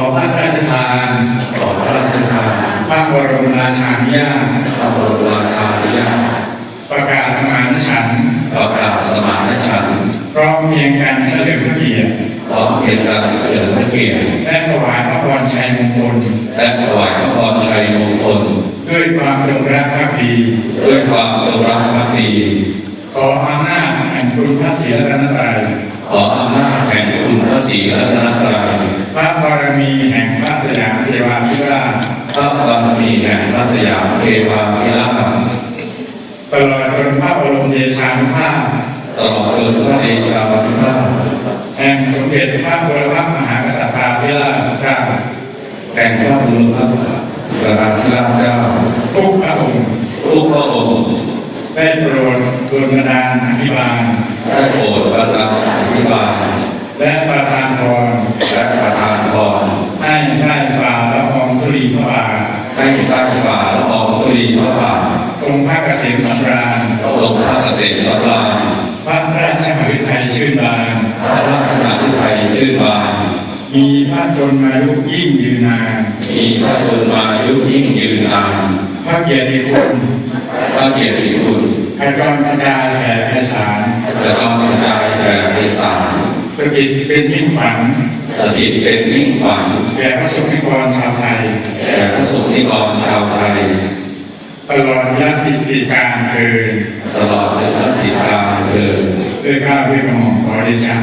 อพระราชทานขอพระราชทานพระบรมราชานุญาตพระบรมราชานุญาตประกาศสมานฉันท์ประกาศสมานฉันท์พร้อมเพียงกันเฉลิมพระเกียรติพร้อมเพียงกันเฉลิมพระเกียรติและถวายพระพรชัยมงคลและถวายพระพรชัยมงคล ด้วยความจงรักภักดี ด้วยความจงรักภักดี ขออำนาจแห่งคุณพระศรีรัตนตรัยขออำนาจแห่งคุณพระศรีรัตนตรัย พระบารมีแห่งพระสยามเทวาธิราชตลอดจนพระบรมเดชานุภาพตลอดจนพระเดชานุภาพแห่งสมเด็จพระบรมมหากษัตริย์ธิราชเจ้าแห่งพระบุรพกราธิราชเจ้าทุกพระองค์ทุกพระองค์ได้โปรดดลบันดาลอภิบาลได้โปรดประทานอภิบาลและประทานพรและประทาน รงพระเกษมสำราญพระราชมฤทัยชื่นบานพระราชนาไทยชื่นบาน มีพระชนมายุยิ่งยืนนานมีพระชนมายุยิ่งยืนนาน พระเกียรติคุณพระเกียรติคุณขจรกระจายแผ่ไพศาลจะต้องกระจายแผ่ไพศาลสถิตเป็นมิ่งขวัญสถิตเป็นมิ่งขวัญแก่พระสงฆ์นิกรชาวไทยแก่พระสงฆ์นิกรชาวไทย ตลอดยติปีการเกินตลอดจนรัติการเกินด้วยข้าพเจ้าหม่อมขอเดชะ